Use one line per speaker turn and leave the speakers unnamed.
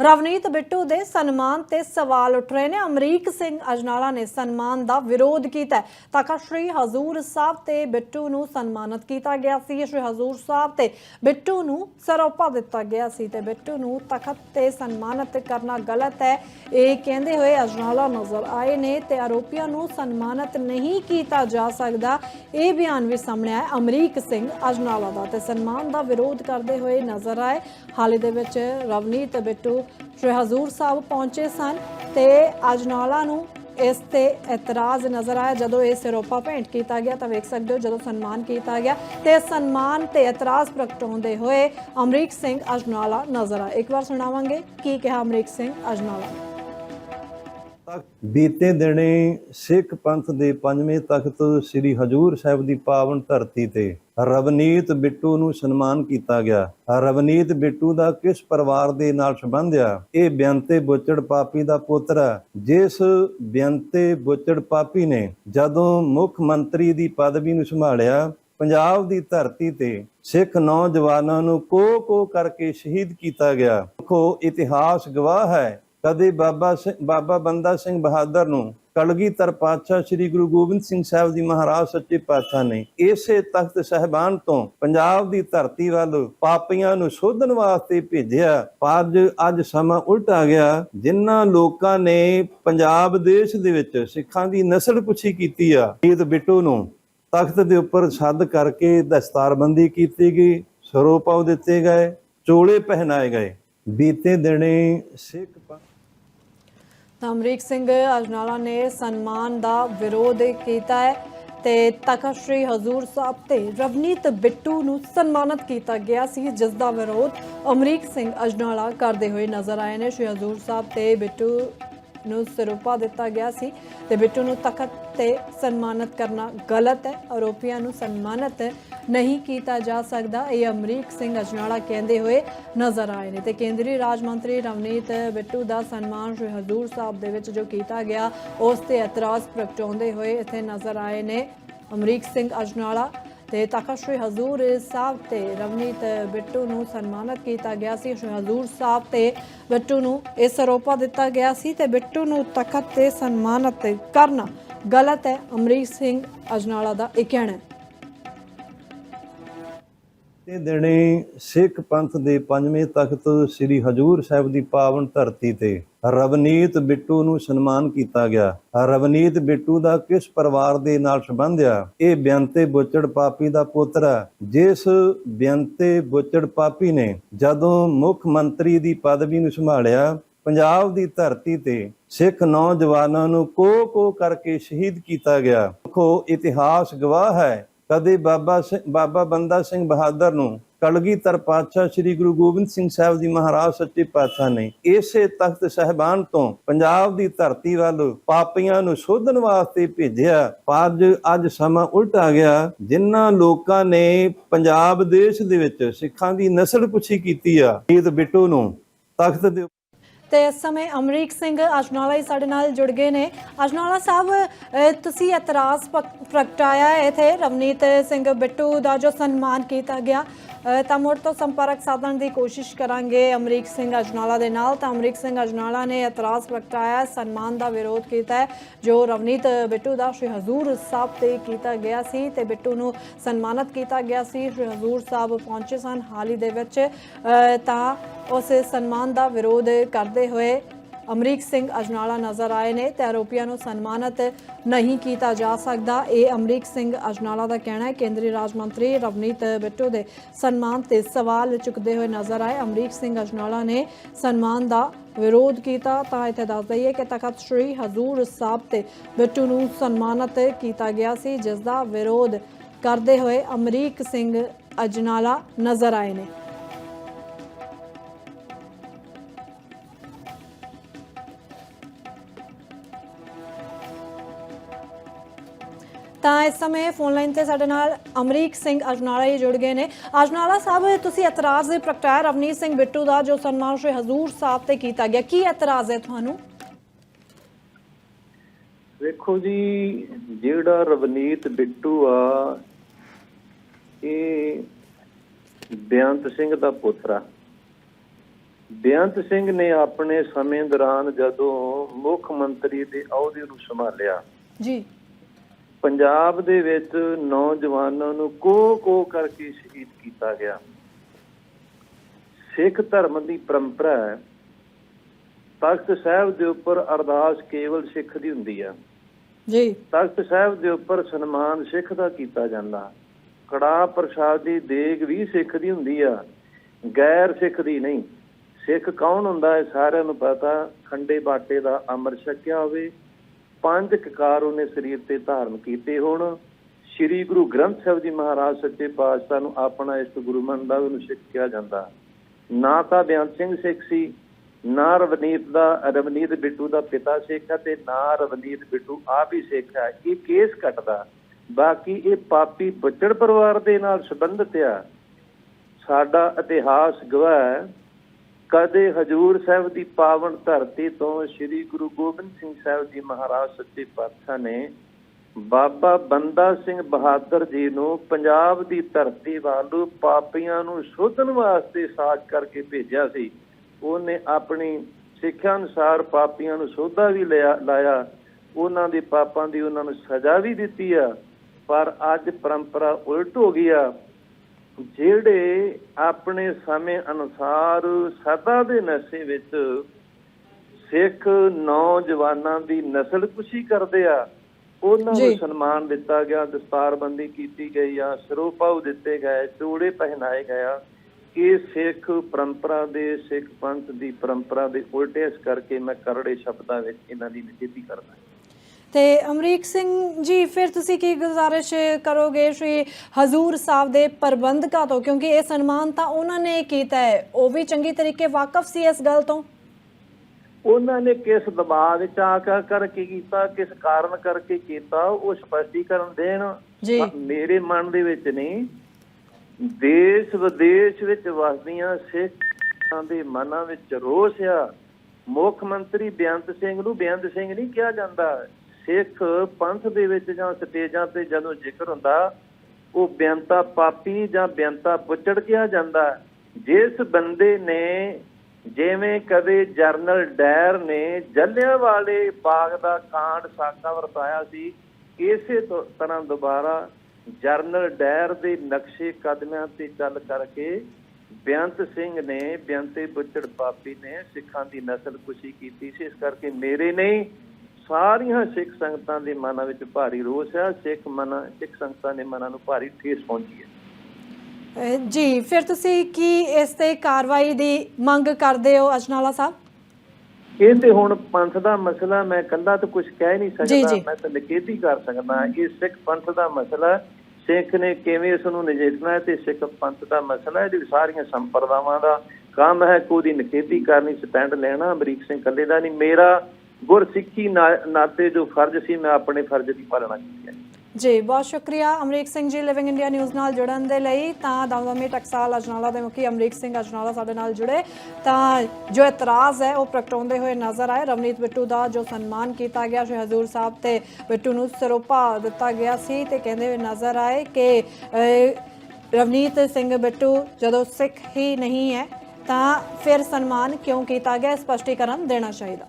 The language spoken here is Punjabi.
ਰਵਨੀਤ ਬਿੱਟੂ ਦੇ ਸਨਮਾਨ ਤੇ ਸਵਾਲ ਉੱਠ ਰਹੇ ਨੇ। ਅਮਰੀਕ ਸਿੰਘ ਅਜਨਾਲਾ ਨੇ ਸਨਮਾਨ ਦਾ ਵਿਰੋਧ ਕੀਤਾ ਹੈ। ਤਖਤ ਸ੍ਰੀ ਹਜ਼ੂਰ ਸਾਹਿਬ ਤੇ ਬਿੱਟੂ ਨੂੰ ਸਨਮਾਨਿਤ ਕੀਤਾ ਗਿਆ ਸੀ। ਸ੍ਰੀ ਹਜ਼ੂਰ ਸਾਹਿਬ ਤੇ ਬਿੱਟੂ ਨੂੰ ਸਰੋਪਾ ਦਿੱਤਾ ਗਿਆ ਸੀ ਤੇ ਬਿੱਟੂ ਨੂੰ ਤਖਤ ਤੇ ਸਨਮਾਨਿਤ ਕਰਨਾ ਗਲਤ ਹੈ। ਇਹ ਕਹਿੰਦੇ ਹੋਏ ਅਜਨਾਲਾ ਨਜ਼ਰ ਆਏ ਨੇ ਤੇ ਆਰੋਪੀਆਂ ਨੂੰ ਸਨਮਾਨਿਤ ਨਹੀਂ ਕੀਤਾ ਜਾ ਸਕਦਾ। ਇਹ ਬਿਆਨ ਵੀ ਸਾਹਮਣੇ ਆਇਆ। ਅਮਰੀਕ ਸਿੰਘ ਅਜਨਾਲਾ ਦਾ ਤੇ ਸਨਮਾਨ ਦਾ ਵਿਰੋਧ ਕਰਦੇ ਹੋਏ ਨਜ਼ਰ ਆਏ। ਹਾਲੇ ਦੇ ਵਿੱਚ ਰਵਨੀਤ ਬਿੱਟੂ ਸ਼੍ਰੀ ਹਜ਼ੂਰ ਸਾਹਿਬ ਪਹੁੰਚੇ ਸਨ ਤੇ ਅਜਨਾਲਾ ਨੂੰ ਇਸ ਤੇ ਇਤਰਾਜ਼ ਨਜ਼ਰ ਆਇਆ। ਜਦੋਂ ਇਹ ਸਿਰੋਪਾ ਭੇਂਟ ਕੀਤਾ ਗਿਆ ਤਾਂ ਵੇਖ ਸਕਦੇ ਹੋ ਜਦੋਂ ਸਨਮਾਨ ਕੀਤਾ ਗਿਆ ਤੇ ਸਨਮਾਨ ਤੇ ਇਤਰਾਜ਼ ਪ੍ਰਗਟਾਉਂਦੇ ਹੋਏ ਅਮਰੀਕ ਸਿੰਘ ਅਜਨਾਲਾ ਨਜ਼ਰ ਆਇਆ ਇੱਕ ਵਾਰ ਸੁਣਾਵਾਂਗੇ ਕੀ ਕਿਹਾ ਅਮਰੀਕ ਸਿੰਘ ਅਜਨਾਲਾ। ਨੇ
ਬੀਤੇ ਦਿਨੇ ਸਿੱਖ ਪੰਥ ਦੇ ਪੰਜਵੇਂ ਤਖਤ ਸ੍ਰੀ ਹਜੂਰ ਸਾਹਿਬ ਦੀ ਪਾਵਨ ਧਰਤੀ ਤੇ ਰਵਨੀਤ ਬਿੱਟੂ ਨੂੰ ਸਨਮਾਨ ਕੀਤਾ ਗਿਆ। ਰਵਨੀਤ ਬਿੱਟੂ ਦਾ ਕਿਸ ਪਰਿਵਾਰ ਦੇ ਨਾਲ ਸੰਬੰਧ ਆ? ਇਹ ਬਿਆੰਤੇ ਬੁੱਚੜ ਪਾਪੀ ਦਾ ਪੁੱਤਰ ਹੈ ਜਿਸ ਬਿਆੰਤੇ ਬੁੱਚੜ ਪਾਪੀ ਨੇ ਜਦੋਂ ਮੁੱਖ ਮੰਤਰੀ ਦੀ ਪਦਵੀ ਨੂੰ ਸੰਭਾਲਿਆ, ਪੰਜਾਬ ਦੀ ਧਰਤੀ ਤੇ ਸਿੱਖ ਨੌਜਵਾਨਾਂ ਨੂੰ ਕੋ ਕੋ ਕਰਕੇ ਸ਼ਹੀਦ ਕੀਤਾ ਗਿਆ। ਦੇਖੋ, ਇਤਿਹਾਸ ਗਵਾਹ ਹੈ। ਕਦੇ ਬਾਬਾ ਬਾਬਾ ਬੰਦਾ ਸਿੰਘ ਬਹਾਦਰ ਨੂੰ ਕਲਗੀਧਰ ਪਾਤਸ਼ਾਹ ਸ੍ਰੀ ਗੁਰੂ ਗੋਬਿੰਦ ਸਿੰਘ ਸਾਹਿਬ ਜੀ ਮਹਾਰਾਜ ਸੱਚੇ ਪਾਤਸ਼ਾਹ ਨੇ ਇਸੇ ਤਖਤ ਸਹਿਬਾਨ ਤੋਂ ਪੰਜਾਬ ਦੀ ਧਰਤੀ ਵੱਲ ਪਾਪੀਆਂ ਨੂੰ ਸੋਧਣ ਵਾਸਤੇ ਭੇਜਿਆ, ਪਰ ਅੱਜ ਅੱਜ ਸਮਾਂ ਉਲਟਾ ਗਿਆ, ਜਿਨ੍ਹਾਂ ਲੋਕਾਂ ਨੇ ਪੰਜਾਬ ਦੇਸ਼ ਦੇ ਵਿੱਚ ਸਿੱਖਾਂ ਦੀ ਨਸਲ ਪੁੱਛੀ ਕੀਤੀ ਆ। ਈਦ ਬਿੱਟੂ ਨੂੰ ਤਖਤ ਦੇ ਉੱਪਰ ਸੱਦ ਕਰਕੇ ਦਸਤਾਰਬੰਦੀ ਕੀਤੀ ਗਈ ਸਰੋਪਾਉ ਦਿੱਤੇ ਗਏ, ਚੋਲੇ ਪਹਿਨਾਏ ਗਏ। ਬੀਤੇ ਦਿਨੇ ਸਿੱਖ
ਤਾਂ ਅਮਰੀਕ ਸਿੰਘ ਅਜਨਾਲਾ ਨੇ ਸਨਮਾਨ ਦਾ ਵਿਰੋਧ ਕੀਤਾ ਹੈ ਤੇ ਤਖਤ ਸ੍ਰੀ ਹਜ਼ੂਰ ਸਾਹਿਬ ਤੇ ਰਵਨੀਤ ਬਿੱਟੂ ਨੂੰ ਸਨਮਾਨਿਤ ਕੀਤਾ ਗਿਆ ਸੀ, ਜਿਸ ਦਾ ਵਿਰੋਧ ਅਮਰੀਕ ਸਿੰਘ ਅਜਨਾਲਾ ਕਰਦੇ ਹੋਏ ਨਜ਼ਰ ਆਏ ਨੇ। ਸ੍ਰੀ ਹਜ਼ੂਰ ਸਾਹਿਬ ਤੇ ਬਿੱਟੂ ਨੂੰ ਸਰੂਪਾ ਦਿੱਤਾ ਗਿਆ ਸੀ ਤੇ ਬਿੱਟੂ ਨੂੰ ਤਖਤ ਤੇ ਸਨਮਾਨਿਤ ਕਰਨਾ ਗਲਤ ਹੈ ਆਰੋਪੀਆਂ ਨੂੰ ਸਨਮਾਨਿਤ ਨਹੀਂ ਕੀਤਾ ਜਾ ਸਕਦਾ। ਇਹ ਅਮਰੀਕ ਸਿੰਘ ਅਜਨਾਲਾ ਕਹਿੰਦੇ ਹੋਏ ਨਜ਼ਰ ਆਏ ਨੇ ਤੇ ਕੇਂਦਰੀ ਰਾਜ ਮੰਤਰੀ ਰਵਨੀਤ ਬਿੱਟੂ ਦਾ ਸਨਮਾਨ ਸ਼੍ਰੀ ਹਜ਼ੂਰ ਸਾਹਿਬ ਦੇ ਵਿੱਚ ਜੋ ਕੀਤਾ ਗਿਆ, ਉਸ ਤੇ ਇਤਰਾਜ਼ ਪ੍ਰਗਟਾਉਂਦੇ ਹੋਏ ਇੱਥੇ ਨਜ਼ਰ ਆਏ ਨੇ ਅਮਰੀਕ ਸਿੰਘ ਅਜਨਾਲਾ। ਤੇ ਤਖਤ ਸ੍ਰੀ ਹਜ਼ੂਰ ਸਾਹਿਬ ਤੇ ਰਵਨੀਤ ਬਿੱਟੂ ਨੂੰ ਸਨਮਾਨਿਤ ਕੀਤਾ ਗਿਆ ਸੀ। ਸ੍ਰੀ ਹਜ਼ੂਰ ਸਾਹਿਬ ਤੇ ਬਿੱਟੂ ਨੂੰ ਇਹ ਸਰੋਪਾ ਦਿੱਤਾ ਗਿਆ ਸੀ ਤੇ ਬਿੱਟੂ ਨੂੰ ਤਖਤ ਤੇ ਸਨਮਾਨਿਤ ਕਰਨਾ ਗਲਤ ਹੈ। ਅਮਰੀਕ ਸਿੰਘ ਅਜਨਾਲਾ ਦਾ ਇਹ ਕਹਿਣਾ ਹੈ।
ਤੇ ਦਿਨੇ ਸਿੱਖ ਪੰਥ ਦੇ ਪੰਜਵੇਂ ਤਖਤ ਸ੍ਰੀ ਹਜੂਰ ਸਾਹਿਬ ਦੀ ਪਾਵਨ ਧਰਤੀ ਤੇ ਰਵਨੀਤ ਬਿੱਟੂ ਨੂੰ ਸਨਮਾਨ ਕੀਤਾ ਗਿਆ। ਰਵਨੀਤ ਬਿੱਟੂ ਦਾ ਕਿਸ ਪਰਿਵਾਰ ਦੇ ਨਾਲ ਸੰਬੰਧ ਆ? ਇਹ ਬਿਆੰਤੇ ਬੁੱਚੜ ਪਾਪੀ ਦਾ ਪੁੱਤਰ ਹੈ ਜਿਸ ਬਿਆੰਤੇ ਬੁੱਚੜ ਪਾਪੀ ਨੇ ਜਦੋਂ ਮੁੱਖ ਮੰਤਰੀ ਦੀ ਪਦਵੀ ਨੂੰ ਸੰਭਾਲਿਆ, ਪੰਜਾਬ ਦੀ ਧਰਤੀ ਤੇ ਸਿੱਖ ਨੌਜਵਾਨਾਂ ਨੂੰ ਕੋ ਕੋ ਕਰਕੇ ਸ਼ਹੀਦ ਕੀਤਾ ਗਿਆ। ਦੇਖੋ, ਇਤਿਹਾਸ ਗਵਾਹ ਹੈ। ਕਦੇ ਬਾਬਾ ਬਾਬਾ ਬੰਦਾ ਸਿੰਘ ਬਹਾਦਰ ਨੂੰ ਕਲਗੀਧਰ ਪਾਤਸ਼ਾਹ ਸ੍ਰੀ ਗੁਰੂ ਗੋਬਿੰਦ ਸਿੰਘ ਸਾਹਿਬ ਜੀ ਮਹਾਰਾਜ ਸੱਚੇ ਪਾਤਸ਼ਾਹ ਨੇ ਇਸੇ ਤਖਤ ਸਹਿਬਾਨ ਤੋਂ ਪੰਜਾਬ ਦੀ ਧਰਤੀ ਵੱਲ ਪਾਪੀਆਂ ਨੂੰ ਸੋਧਣ ਵਾਸਤੇ ਭੇਜਿਆ। ਪਰ ਅੱਜ ਅੱਜ ਸਮਾਂ ਉਲਟਾ ਗਿਆ। ਜਿਨ੍ਹਾਂ ਲੋਕਾਂ ਨੇ ਪੰਜਾਬ ਦੇਸ਼ ਦੇ ਵਿੱਚ ਸਿੱਖਾਂ ਦੀ ਨਸਲ ਪੁੱਛੀ ਕੀਤੀ ਆ ਈਦ ਬਿੱਟੂ ਨੂੰ ਤਖਤ ਦੇ
ਤੇ ਇਸ ਸਮੇਂ ਅਮਰੀਕ ਸਿੰਘ ਅਜਨਾਲਾ ਹੀ ਸਾਡੇ ਨਾਲ ਜੁੜ ਗਏ ਨੇ। ਅਜਨਾਲਾ ਸਾਹਿਬ ਤੁਸੀਂ ਇਤਰਾਜ਼ ਪਕ- ਪ੍ਰਗਟਾਇਆ ਹੈ ਇੱਥੇ ਰਵਨੀਤ ਸਿੰਘ ਬਿੱਟੂ ਦਾ ਜੋ ਸਨਮਾਨ ਕੀਤਾ ਗਿਆ। ਤਾਂ ਮੁੜ ਤੋਂ ਸੰਪਰਕ ਸਾਧਣ ਦੀ ਕੋਸ਼ਿਸ਼ ਕਰਾਂਗੇ ਅਮਰੀਕ ਸਿੰਘ ਅਜਨਾਲਾ ਦੇ ਨਾਲ। ਤਾਂ ਅਮਰੀਕ ਸਿੰਘ ਅਜਨਾਲਾ ਨੇ ਇਤਰਾਜ਼ ਪ੍ਰਗਟਾਇਆ, ਸਨਮਾਨ ਦਾ ਵਿਰੋਧ ਕੀਤਾ ਜੋ ਰਵਨੀਤ ਬਿੱਟੂ ਦਾ ਸ਼੍ਰੀ ਹਜ਼ੂਰ ਸਾਹਿਬ ਤੇ ਕੀਤਾ ਗਿਆ ਸੀ ਤੇ ਬਿੱਟੂ ਨੂੰ ਸਨਮਾਨਿਤ ਕੀਤਾ ਗਿਆ ਸੀ। ਸ਼੍ਰੀ ਹਜ਼ੂਰ ਸਾਹਿਬ ਪਹੁੰਚੇ ਸਨ ਹਾਲ ਹੀ ਦੇ ਵਿੱਚ। ਤਾਂ ਉਸ ਸਨਮਾਨ ਦਾ ਵਿਰੋਧ ਕਰਦੇ ਹੋਏ ਅਮਰੀਕ ਸਿੰਘ ਅਜਨਾਲਾ ਨਜ਼ਰ ਆਏ ਨੇ। ਤੇ ਆਰੋਪੀਆਂ ਨੂੰ ਸਨਮਾਨਿਤ ਨਹੀਂ ਕੀਤਾ ਜਾ ਸਕਦਾ। ਇਹ ਅਮਰੀਕ ਸਿੰਘ ਅਜਨਾਲਾ ਦਾ ਕਹਿਣਾ ਹੈ। ਕੇਂਦਰੀ ਰਾਜ ਮੰਤਰੀ ਰਵਨੀਤ ਬਿੱਟੂ ਦੇ ਸਨਮਾਨ ਤੇ ਸਵਾਲ ਚੁੱਕਦੇ ਹੋਏ ਨਜ਼ਰ ਆਏ। ਅਮਰੀਕ ਸਿੰਘ ਅਜਨਾਲਾ ਨੇ ਸਨਮਾਨ ਦਾ ਵਿਰੋਧ ਕੀਤਾ। ਤਾਂ ਇੱਥੇ ਦੱਸ ਦਈਏ ਕਿ ਤਖਤ ਸ੍ਰੀ ਹਜ਼ੂਰ ਸਾਹਿਬ ਤੇ ਬਿੱਟੂ ਨੂੰ ਸਨਮਾਨਿਤ ਕੀਤਾ ਗਿਆ ਸੀ, ਜਿਸ ਦਾ ਵਿਰੋਧ ਕਰਦੇ ਹੋਏ ਅਮਰੀਕ ਸਿੰਘ ਅਜਨਾਲਾ ਨਜ਼ਰ ਆਏ ਨੇ। ਤਾਂ ਇਸ ਸਮੇਂ ਫੋਨ ਲਾਈਨ ਤੇ ਸਾਡੇ ਨਾਲ ਅਮਰੀਕ ਸਿੰਘ ਅਜਨਾਲਾ ਜੀ ਜੁੜ ਗਏ ਨੇ। ਅਜਨਾਲਾ ਸਾਹਿਬ ਤੁਸੀਂ ਇਤਰਾਜ਼ ਦੇ ਪ੍ਰਗਟਾਇਆ ਰਵਨੀਤ ਸਿੰਘ ਬਿੱਟੂ ਦਾ ਜੋ ਸਨਮਾਨ ਸ਼੍ਰੀ ਹਜ਼ੂਰ ਸਾਹਿਬ ਤੇ ਕੀਤਾ ਗਿਆ ਕੀ ਇਤਰਾਜ਼ ਹੈ ਤੁਹਾਨੂੰ?
ਵੇਖੋ ਜੀ ਜਿਹੜਾ ਰਵਨੀਤ ਬਿੱਟੂ ਆ ਇਹ ਬੇਅੰਤ ਸਿੰਘ ਦਾ ਪੁੱਤਰ ਆ। ਬੇਅੰਤ ਸਿੰਘ ਨੇ ਆਪਣੇ ਸਮੇਂ ਦੌਰਾਨ ਜਦੋਂ ਮੁੱਖ ਮੰਤਰੀ ਦੇ ਅਹੁਦੇ ਨੂੰ ਸੰਭਾਲਿਆ
ਜੀ।
ਪੰਜਾਬ ਦੇ ਵਿੱਚ ਨੌਜਵਾਨਾਂ ਨੂੰ ਕੋ ਕੋ ਕਰਕੇ ਸ਼ਹੀਦ ਕੀਤਾ ਗਿਆ। ਸਿੱਖ ਧਰਮ ਦੀ ਪਰੰਪਰਾ ਹੈ। ਤਖਤ ਸਾਹਿਬ ਦੇ ਉੱਪਰ ਅਰਦਾਸ ਕੇਵਲ ਸਿੱਖ ਦੀ ਹੁੰਦੀ ਆ।
ਜੀ।
ਤਖਤ ਸਾਹਿਬ ਦੇ ਉੱਪਰ ਸਨਮਾਨ ਸਿੱਖ ਦਾ ਕੀਤਾ ਜਾਂਦਾ। ਕੜਾ ਪ੍ਰਸ਼ਾਦ ਦੀ ਦੇਗ ਵੀ ਸਿੱਖ ਦੀ ਹੁੰਦੀ ਆ। ਗੈਰ ਸਿੱਖ ਦੀ ਨਹੀਂ। ਸਿੱਖ ਕੌਣ ਹੁੰਦਾ ਹੈ ਸਾਰਿਆਂ ਨੂੰ ਪਤਾ। ਖੰਡੇ ਬਾਟੇ ਦਾ ਅੰਮ੍ਰਿਤ ਛਕਿਆ ਹੋਵੇ। ਪੰਜ ਕਕਾਰ ਉਹਨੇ ਸਰੀਰ ਤੇ ਧਾਰਨ ਕੀਤੇ ਹੋਣ। ਸ੍ਰੀ ਗੁਰੂ ਗ੍ਰੰਥ ਸਾਹਿਬ ਜੀ ਮਹਾਰਾਜ ਸੱਚੇ ਪਾਤਸ਼ਾਹ ਨੂੰ ਆਪਣਾ ਇਸ ਗੁਰੂ ਮੰਨਦਾ ਉਹਨੂੰ ਸਿੱਖ ਕਿਹਾ ਜਾਂਦਾ। ਨਾ ਤਾਂ ਬਿਆਨ ਸਿੰਘ ਸਿੱਖ ਸੀ, ਨਾ ਰਵਨੀਤ ਦਾ, ਰਵਨੀਤ ਬਿੱਟੂ ਦਾ ਪਿਤਾ ਸਿੱਖ ਹੈ ਤੇ ਨਾ ਰਵਨੀਤ ਬਿੱਟੂ ਆਪ ਹੀ ਸਿੱਖ ਹੈ। ਇਹ ਕੇਸ ਕੱਟਦਾ। ਬਾਕੀ ਇਹ ਪਾਪੀ ਬੱਚੜ ਪਰਿਵਾਰ ਦੇ ਨਾਲ ਸੰਬੰਧਿਤ ਆ। ਸਾਡਾ ਇਤਿਹਾਸ ਗਵਾਹ ਕਦੇ ਹਜੂਰ ਸਾਹਿਬ ਦੀ ਪਾਵਨ ਧਰਤੀ ਤੋਂ ਸ੍ਰੀ ਗੁਰੂ ਗੋਬਿੰਦ ਸਿੰਘ ਸਾਹਿਬ ਜੀ ਮਹਾਰਾਜ ਸੱਚੇ ਪਾਤਸ਼ਾਹ ਨੇ ਬਾਬਾ ਬੰਦਾ ਸਿੰਘ ਬਹਾਦਰ ਜੀ ਨੂੰ ਪੰਜਾਬ ਦੀ ਧਰਤੀ ਵੱਲੋਂ ਪਾਪੀਆਂ ਨੂੰ ਸੋਧਣ ਵਾਸਤੇ ਸਾਜ ਕਰਕੇ ਭੇਜਿਆ ਸੀ। ਉਹਨੇ ਆਪਣੀ ਸਿੱਖਿਆ ਅਨੁਸਾਰ ਪਾਪੀਆਂ ਨੂੰ ਸੋਧਾ ਵੀ ਲਿਆ, ਲਾਇਆ। ਉਹਨਾਂ ਦੇ ਪਾਪਾਂ ਦੀ ਉਹਨਾਂ ਨੂੰ ਸਜ਼ਾ ਵੀ ਦਿੱਤੀ ਆ। ਪਰ ਅੱਜ ਪਰੰਪਰਾ ਉਲਟ ਹੋ ਗਈ ਆ। ਜਿਹੜੇ ਆਪਣੇ ਸਮੇਂ ਅਨੁਸਾਰ ਸਦਾ ਦੇ ਨਸ਼ੇ ਵਿੱਚ ਸਿੱਖ ਨੌਜਵਾਨਾਂ ਦੀ ਨਸਲ ਕੁਸ਼ੀ ਕਰਦੇ ਆ ਉਹਨਾਂ ਨੂੰ। ਸਨਮਾਨ ਦਿੱਤਾ ਗਿਆ ਦਸਤਾਰਬੰਦੀ ਕੀਤੀ ਗਈ ਆ ਸਰੋਪਾਉ ਦਿੱਤੇ ਗਏ ਚੂੜੇ ਪਹਿਨਾਏ ਗਿਆ ਇਹ ਸਿੱਖ ਪਰੰਪਰਾ ਦੇ ਸਿੱਖ ਪੰਥ ਦੀ ਪਰੰਪਰਾ ਦੇ ਉਲਟੇ ਇਸ ਕਰਕੇ ਮੈਂ ਕਰੜੇ ਸ਼ਬਦਾਂ ਵਿੱਚ ਇਹਨਾਂ ਦੀ ਨਿਖੇਧੀ ਕਰਦਾ
ਤੇ ਅਮਰੀਕ ਸਿੰਘ ਜੀ ਫਿਰ ਤੁਸੀਂ ਕੀ ਗੁਜ਼ਾਰਿਸ਼ ਕਰੋਗੇ ਸ਼੍ਰੀ ਹਜ਼ੂਰ ਸਾਹਿਬ ਦੇ ਪ੍ਰਬੰਧਕਾਂ ਤੋਂ? ਕਿਉਂਕਿ ਇਹ ਸਨਮਾਨ ਤਾਂ ਉਹਨਾਂ ਨੇ ਕੀਤਾ ਹੈ। ਉਹ ਵੀ ਚੰਗੀ ਤਰੀਕੇ ਵਾਕਿਫ ਸੀ ਇਸ ਗੱਲ ਤੋਂ?
ਉਹਨਾਂ ਨੇ ਕਿਸ ਦਬਾਅ ਵਿੱਚ ਆ ਕੇ ਕਰਕੇ ਕੀਤਾ ਕਿਸ ਕਾਰਨ ਕਰਕੇ ਕੀਤਾ ਉਹ ਸਪਸ਼ਟੀਕਰਨ ਦੇਣ। ਮੇਰੇ ਮਨ ਦੇ ਵਿੱਚ ਨਹੀਂ। ਦੇਸ਼ ਵਿਦੇਸ਼ ਵਿੱਚ ਵਸਦੀਆਂ ਸਿੱਖਾਂ ਦੇ ਮਨਾਂ ਵਿੱਚ ਰੋਸ ਆ। ਮੁੱਖ ਮੰਤਰੀ ਬੇਅੰਤ ਸਿੰਘ ਨੂੰ ਬੇਅੰਤ ਸਿੰਘ ਨਹੀਂ ਕਿਹਾ ਜਾਂਦਾ। ਸਿੱਖ ਪੰਥ ਦੇ ਵਿੱਚ ਜਾਂ ਸਟੇਜਾਂ ਤੇ ਜਦੋਂ ਜ਼ਿਕਰ ਹੁੰਦਾ, ਉਹ ਬੇਅੰਤਾ ਪਾਪੀ ਜਾਂ ਬੇਅੰਤਾ ਪੁੱਛੜ ਕਿਹਾ ਜਾਂਦਾ ਜਿਸ ਬੰਦੇ ਨੇ ਜਿਵੇਂ ਕਦੇ ਜਰਨਲ ਡਾਇਰ ਨੇ ਜੱਲਿਆਂ ਵਾਲੇ ਬਾਗ ਦਾ ਕਾਂਡ ਸਾਕਾ ਵਰਤਾਇਆ ਸੀ, ਇਸੇ ਤਰ੍ਹਾਂ ਦੁਬਾਰਾ ਜਰਨਲ ਡਾਇਰ ਦੇ ਨਕਸ਼ੇ ਕਦਮਿਆਂ ਤੇ ਚੱਲ ਕਰਕੇ ਬੇਅੰਤ ਸਿੰਘ ਨੇ, ਬੇਅੰਤੇ ਬੁੱਚੜ ਪਾਪੀ ਨੇ ਸਿੱਖਾਂ ਦੀ ਨਸਲ ਕੁਸ਼ੀ ਕੀਤੀ ਸੀ। ਇਸ ਕਰਕੇ ਮੇਰੇ ਨਹੀਂ ਸਾਰੀਆਂ ਸਿੱਖ ਸੰਗਤਾਂ ਦੇ ਮਨਾਂ ਵਿੱਚ ਭਾਰੀ ਰੋਸ ਹੈ ਸਿੱਖ ਮਨਾਂ ਸਿੱਖ ਸੰਗਤਾਂ ਦੇ ਮਨਾਂ ਨੂੰ ਭਾਰੀ ਠੇਸ ਪਹੁੰਚੀ ਹੈ
ਜੀ ਫਿਰ ਤੁਸੀਂ ਕੀ ਇਸ ਤੇ ਕਾਰਵਾਈ ਦੀ ਮੰਗ ਕਰਦੇ ਹੋ ਅਜਨਾਲਾ ਸਾਹਿਬ
ਇਹ ਤੇ ਹੁਣ ਪੰਥ ਦਾ ਮਸਲਾ ਮੈਂ ਕੱਲਾ ਤਾਂ ਕੁਝ ਕਹਿ ਨਹੀਂ ਸਕਦਾ। ਮੈਂ ਤਾਂ ਨਿਖੇਧੀ ਕਰ ਸਕਦਾ ਇਹ ਸਿੱਖ ਪੰਥ ਦਾ ਮਸਲਾ। ਸਿੱਖ ਨੇ ਕਿਵੇਂ ਇਸ ਨੂੰ ਨਜਿੱਠਣਾ ਹੈ ਤੇ ਸਿੱਖ ਪੰਥ ਦਾ ਮਸਲਾ ਇਹਦੀ ਸਾਰੀਆਂ ਸੰਪਰਦਾਵਾਂ ਦਾ ਕੰਮ ਹੈ ਕੋਈ ਦੀ ਨਿਖੇਧੀ ਕਰਨੀ ਸਟੈਂਡ ਲੈਣਾ ਅਮਰੀਕ ਸਿੰਘ ਕੱਲੇ ਦਾ ਨਹੀਂ ਮੇਰਾ ਗੁਰਸਿੱਖੀ ਨਾਤੇ ਜੋ ਫਰਜ਼ ਸੀ, ਮੈਂ ਆਪਣੇ ਫਰਜ਼ ਦੀ ਪਾਲਣਾ ਕੀਤੀ ਹੈ।
ਜੀ, ਬਹੁਤ ਸ਼ੁਕਰੀਆ। Amrik Singh ji living India news ਨਾਲ ਜੁੜਨ ਦੇ ਲਈ। ਤਾਂ ਦਮਦਮੀ ਟਕਸਾਲ ਅਜਨਾਲਾ ਦੇ ਮੁਖੀ ਅਮਰੀਕ ਸਿੰਘ ਅਜਨਾਲਾ ਸਾਡੇ ਨਾਲ ਜੁੜੇ। ਤਾਂ ਜੋ ਇਤਰਾਜ਼ ਹੈ, ਉਹ ਪ੍ਰਗਟਾਉਂਦੇ ਹੋਏ ਨਜ਼ਰ ਆਏ। ਰਵਨੀਤ ਬਿੱਟੂ ਦਾ ਜੋ ਸਨਮਾਨ ਕੀਤਾ ਗਿਆ ਸ਼੍ਰੀ ਹਜ਼ੂਰ ਸਾਹਿਬ ਤੇ ਬਿੱਟੂ ਨੂੰ ਸਰੋਪਾ ਦਿੱਤਾ ਗਿਆ ਸੀ, ਤੇ ਕਹਿੰਦੇ ਹੋਏ ਨਜ਼ਰ ਆਏ ਕਿ ਰਵਨੀਤ ਸਿੰਘ ਬਿੱਟੂ ਜਦੋਂ ਸਿੱਖ ਹੀ ਨਹੀਂ ਹੈ, ਤਾਂ ਫਿਰ ਸਨਮਾਨ ਕਿਉਂ ਕੀਤਾ ਗਿਆ ਸਪਸ਼ਟੀਕਰਨ ਦੇਣਾ ਚਾਹੀਦਾ।